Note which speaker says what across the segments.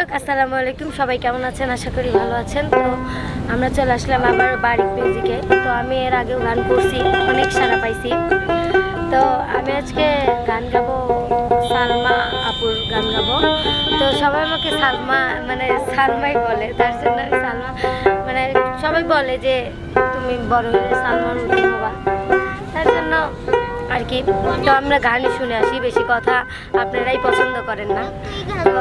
Speaker 1: আলাইকুম। সবাই কেমন আছেন? আশা করি ভালো আছেন। তো আমরা চলে আসলাম আবার বাড়ির মিউজিকে। তো আমি এর আগেও গান করছি, অনেক সারা পাইছি। তো আমি আজকে গান গাবো সালমা আপুর গান গাবো। তো সবাই আমাকে সালমা মানে সালমাই বলে, তার জন্য সালমা মানে সবাই বলে যে তুমি বড় হলে সালমান তার জন্য আর কি? তো আমরা গান শুনে আসি বেশি কথা আপনারাই পছন্দ করেন না। তো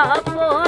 Speaker 1: স্বপ্ন